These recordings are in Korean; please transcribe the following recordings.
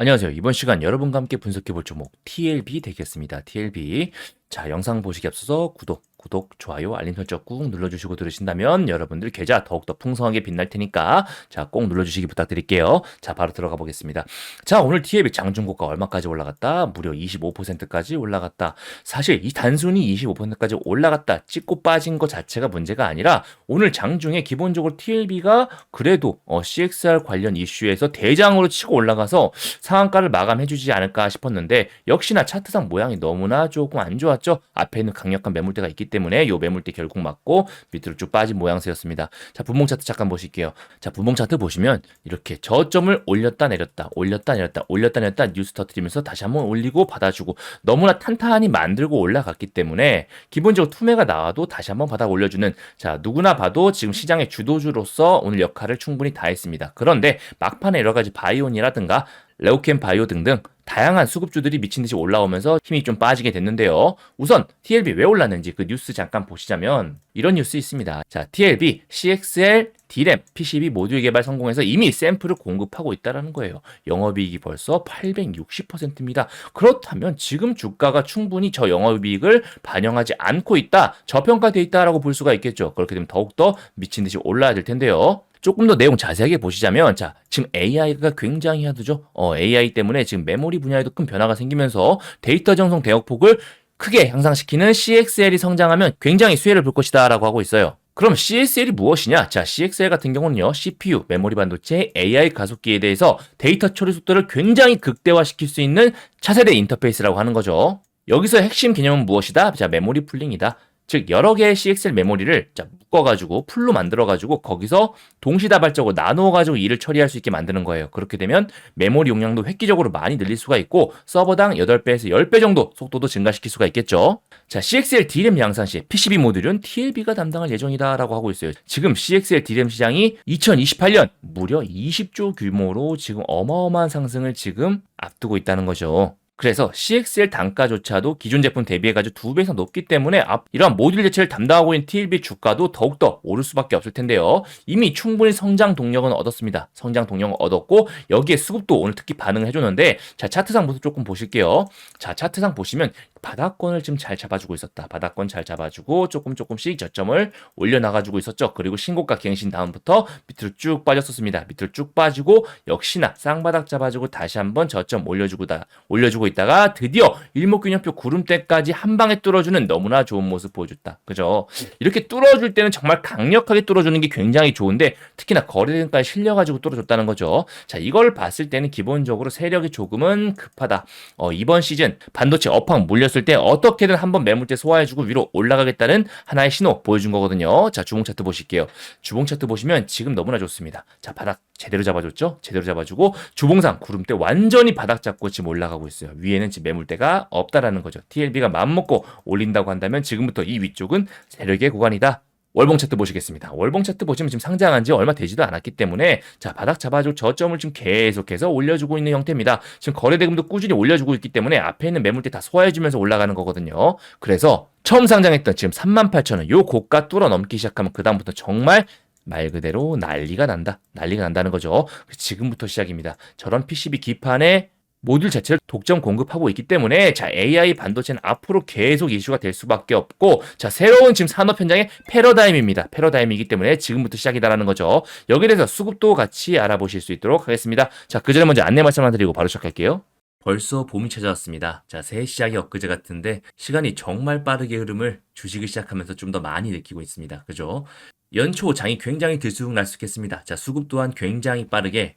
안녕하세요. 이번 시간 여러분과 함께 분석해 볼 종목 TLB 되겠습니다. TLB. 자, 영상 보시기 앞서서 구독, 구독, 좋아요, 알림 설정 꾹 눌러주시고 들으신다면 여러분들 계좌 더욱더 풍성하게 빛날 테니까 자, 꼭 눌러주시기 부탁드릴게요. 자, 바로 들어가 보겠습니다. 자, 오늘 TLB 장중고가 얼마까지 올라갔다? 무려 25%까지 올라갔다. 사실 이 단순히 25%까지 올라갔다 찍고 빠진 것 자체가 문제가 아니라 오늘 장중에 기본적으로 TLB가 그래도 어, CXR 관련 이슈에서 대장으로 치고 올라가서 상한가를 마감해주지 않을까 싶었는데 역시나 차트상 모양이 너무나 조금 안 좋았죠. 앞에 있는 강력한 매물대가 있기 때문에 이 매물대 결국 맞고 밑으로 쭉 빠진 모양새였습니다. 자 분봉 차트 잠깐 보실게요. 자 분봉 차트 보시면 이렇게 저점을 올렸다 내렸다 올렸다 내렸다 올렸다 내렸다 뉴스 터트리면서 다시 한번 올리고 받아주고 너무나 탄탄히 만들고 올라갔기 때문에 기본적으로 투매가 나와도 다시 한번 받아 올려주는 자 누구나 봐도 지금 시장의 주도주로서 오늘 역할을 충분히 다했습니다. 그런데 막판에 여러 가지 바이온이라든가 레오캠 바이오 등등 다양한 수급주들이 미친 듯이 올라오면서 힘이 좀 빠지게 됐는데요. 우선 TLB 왜 올랐는지 그 뉴스 잠깐 보시자면 이런 뉴스 있습니다. 자, TLB, CXL, D램, PCB 모듈 개발 성공해서 이미 샘플을 공급하고 있다라는 거예요. 영업이익이 벌써 860%입니다. 그렇다면 지금 주가가 충분히 저 영업이익을 반영하지 않고 있다, 저평가돼 있다라고 볼 수가 있겠죠. 그렇게 되면 더욱더 미친 듯이 올라야 될 텐데요. 조금 더 내용 자세하게 보시자면 자 지금 AI가 굉장히 하드죠. 어, AI 때문에 지금 메모리 분야에도 큰 변화가 생기면서 데이터 정성 대역폭을 크게 향상시키는 CXL이 성장하면 굉장히 수혜를 볼 것이다라고 하고 있어요. 그럼 CXL이 무엇이냐? 자, CXL 같은 경우는요, CPU, 메모리 반도체, AI 가속기에 대해서 데이터 처리 속도를 굉장히 극대화시킬 수 있는 차세대 인터페이스라고 하는 거죠. 여기서 핵심 개념은 무엇이다? 자, 메모리 풀링이다. 즉 여러 개의 CXL 메모리를 자, 묶어가지고 풀로 만들어가지고 거기서 동시다발적으로 나누어가지고 일을 처리할 수 있게 만드는 거예요. 그렇게 되면 메모리 용량도 획기적으로 많이 늘릴 수가 있고 서버당 8배에서 10배 정도 속도도 증가시킬 수가 있겠죠. 자 CXL D램 양산 시 PCB 모듈은 TLB가 담당할 예정이다라고 하고 있어요. 지금 CXL D램 시장이 2028년 무려 20조 규모로 지금 어마어마한 상승을 지금 앞두고 있다는 거죠. 그래서 CXL 단가조차도 기존 제품 대비해가지고 두 배 이상 높기 때문에 앞 이러한 모듈 대체를 담당하고 있는 TLB 주가도 더욱더 오를 수밖에 없을 텐데요. 이미 충분히 성장 동력은 얻었습니다. 성장 동력은 얻었고 여기에 수급도 오늘 특히 반응을 해줬는데 자 차트상 모습 조금 보실게요. 자 차트상 보시면 바닥권을 지금 잘 잡아주고 있었다. 바닥권 잘 잡아주고 조금 조금씩 저점을 올려나가주고 있었죠. 그리고 신고가 갱신 다음부터 밑으로 쭉 빠졌었습니다. 밑으로 쭉 빠지고 역시나 쌍바닥 잡아주고 다시 한번 저점 올려주고 다 올려주고 있다가 드디어 일목균형표 구름대까지 한 방에 뚫어주는 너무나 좋은 모습 보여줬다. 그죠? 이렇게 뚫어줄 때는 정말 강력하게 뚫어주는 게 굉장히 좋은데 특히나 거래대금까지 실려가지고 뚫어줬다는 거죠. 자 이걸 봤을 때는 기본적으로 세력이 조금은 급하다. 어, 이번 시즌 반도체 업황 물렸을 때 어떻게든 한번 매물대 소화해주고 위로 올라가겠다는 하나의 신호 보여준 거거든요. 자 주봉 차트 보실게요. 주봉 차트 보시면 지금 너무나 좋습니다. 자 바닥 제대로 잡아줬죠? 제대로 잡아주고 주봉상 구름대 완전히 바닥 잡고 지금 올라가고 있어요. 위에는 지금 매물대가 없다라는 거죠. TLB가 맘먹고 올린다고 한다면 지금부터 이 위쪽은 세력의 구간이다. 월봉 차트 보시겠습니다. 월봉 차트 보시면 지금 상장한 지 얼마 되지도 않았기 때문에 자 바닥 잡아주고 저점을 지금 계속해서 올려주고 있는 형태입니다. 지금 거래대금도 꾸준히 올려주고 있기 때문에 앞에 있는 매물대 다 소화해주면서 올라가는 거거든요. 그래서 처음 상장했던 지금 38,000원 요 고가 뚫어 넘기 시작하면 그 다음부터 정말 말 그대로 난리가 난다. 난리가 난다는 거죠. 지금부터 시작입니다. 저런 PCB 기판에 모듈 자체를 독점 공급하고 있기 때문에 자 AI 반도체는 앞으로 계속 이슈가 될 수밖에 없고 자 새로운 지금 산업 현장의 패러다임입니다. 패러다임이기 때문에 지금부터 시작이다라는 거죠. 여기에 대해서 수급도 같이 알아보실 수 있도록 하겠습니다. 자 그 전에 먼저 안내 말씀만 드리고 바로 시작할게요. 벌써 봄이 찾아왔습니다. 자, 새해 시작이 엊그제 같은데 시간이 정말 빠르게 흐름을 주식을 시작하면서 좀 더 많이 느끼고 있습니다. 그죠? 연초 장이 굉장히 들쑥날쑥했습니다. 자, 수급 또한 굉장히 빠르게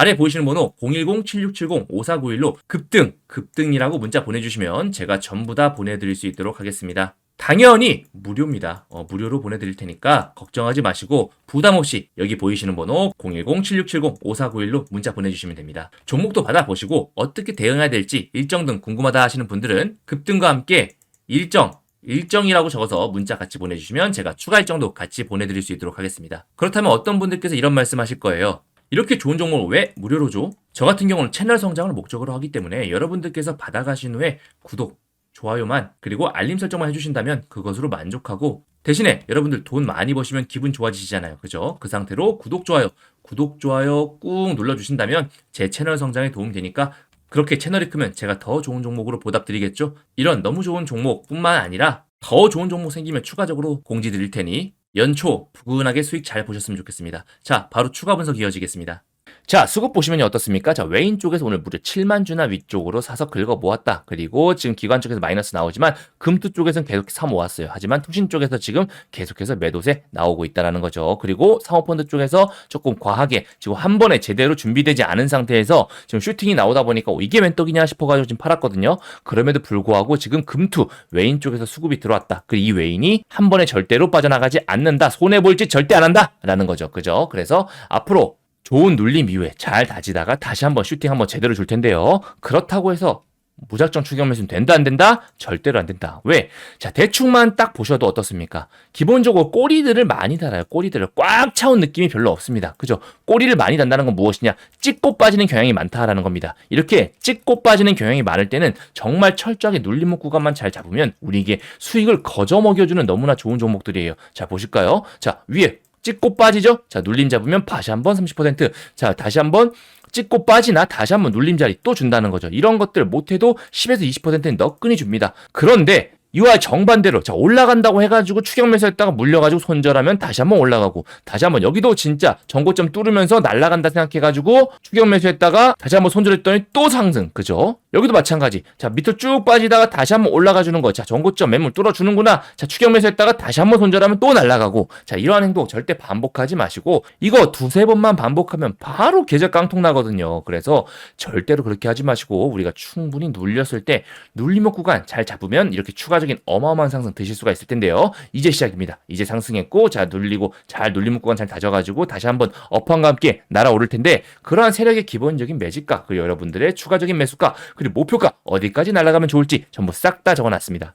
아래 보이시는 번호 010-7670-5491로 급등, 급등이라고 문자 보내주시면 제가 전부 다 보내드릴 수 있도록 하겠습니다. 당연히 무료입니다. 어, 무료로 보내드릴 테니까 걱정하지 마시고 부담 없이 여기 보이시는 번호 010-7670-5491로 문자 보내주시면 됩니다. 종목도 받아보시고 어떻게 대응해야 될지 일정 등 궁금하다 하시는 분들은 급등과 함께 일정 일정이라고 적어서 문자 같이 보내주시면 제가 추가 일정도 같이 보내드릴 수 있도록 하겠습니다. 그렇다면 어떤 분들께서 이런 말씀 하실 거예요. 이렇게 좋은 정보를 왜 무료로 줘? 저 같은 경우는 채널 성장을 목적으로 하기 때문에 여러분들께서 받아가신 후에 구독, 좋아요만 그리고 알림 설정만 해주신다면 그것으로 만족하고 대신에 여러분들 돈 많이 버시면 기분 좋아지시잖아요. 그죠? 그 상태로 구독, 좋아요, 구독, 좋아요 꾹 눌러주신다면 제 채널 성장에 도움 되니까 그렇게 채널이 크면 제가 더 좋은 종목으로 보답드리겠죠? 이런 너무 좋은 종목뿐만 아니라 더 좋은 종목 생기면 추가적으로 공지 드릴 테니 연초 부근하게 수익 잘 보셨으면 좋겠습니다. 자, 바로 추가 분석 이어지겠습니다. 자, 수급 보시면 어떻습니까? 자, 외인 쪽에서 오늘 무려 7만 주나 위쪽으로 사서 긁어 모았다. 그리고 지금 기관 쪽에서 마이너스 나오지만 금투 쪽에서는 계속 사 모았어요. 하지만 투신 쪽에서 지금 계속해서 매도세 나오고 있다라는 거죠. 그리고 사모펀드 쪽에서 조금 과하게 지금 한 번에 제대로 준비되지 않은 상태에서 지금 슈팅이 나오다 보니까 어, 이게 웬 떡이냐 싶어가지고 지금 팔았거든요. 그럼에도 불구하고 지금 금투 외인 쪽에서 수급이 들어왔다. 그리고 이 외인이 한 번에 절대로 빠져나가지 않는다. 손해 볼짓 절대 안 한다라는 거죠. 그죠? 그래서 앞으로 좋은 눌림 이후에 잘 다지다가 다시 한번 슈팅 한번 제대로 줄 텐데요. 그렇다고 해서 무작정 추격 매수는 된다 안 된다? 절대로 안 된다. 왜? 자 대충만 딱 보셔도 어떻습니까? 기본적으로 꼬리들을 많이 달아요. 꼬리들을 꽉 차온 느낌이 별로 없습니다. 그죠? 꼬리를 많이 단다는 건 무엇이냐? 찍고 빠지는 경향이 많다라는 겁니다. 이렇게 찍고 빠지는 경향이 많을 때는 정말 철저하게 눌림목 구간만 잘 잡으면 우리에게 수익을 거저 먹여주는 너무나 좋은 종목들이에요. 자 보실까요? 자 위에 찍고 빠지죠? 자, 눌림 잡으면 다시 한번 30%. 자, 다시 한번 찍고 빠지나 다시 한번 눌림 자리 또 준다는 거죠. 이런 것들 못해도 10에서 20%는 너끈히 줍니다. 그런데 이와 정반대로 자 올라간다고 해가지고 추격 매수했다가 물려가지고 손절하면 다시 한번 올라가고 다시 한번 여기도 진짜 전고점 뚫으면서 날라간다 생각해가지고 추격 매수했다가 다시 한번 손절했더니 또 상승 그죠 여기도 마찬가지. 자, 밑으로 쭉 빠지다가 다시 한번 올라가 주는 거. 자, 전고점 매물 뚫어 주는구나. 자, 추격 매수했다가 다시 한번 손절하면 또 날아가고. 자, 이러한 행동 절대 반복하지 마시고, 이거 두세 번만 반복하면 바로 계좌 깡통 나거든요. 그래서 절대로 그렇게 하지 마시고, 우리가 충분히 눌렸을 때, 눌림목 구간 잘 잡으면 이렇게 추가적인 어마어마한 상승 드실 수가 있을 텐데요. 이제 시작입니다. 이제 상승했고, 자, 눌리고, 잘 눌림목 구간 잘 다져 가지고, 다시 한번 업황과 함께 날아오를 텐데, 그러한 세력의 기본적인 매집가, 그리고 여러분들의 추가적인 매수가, 그리고 목표가 어디까지 날아가면 좋을지 전부 싹 다 적어놨습니다.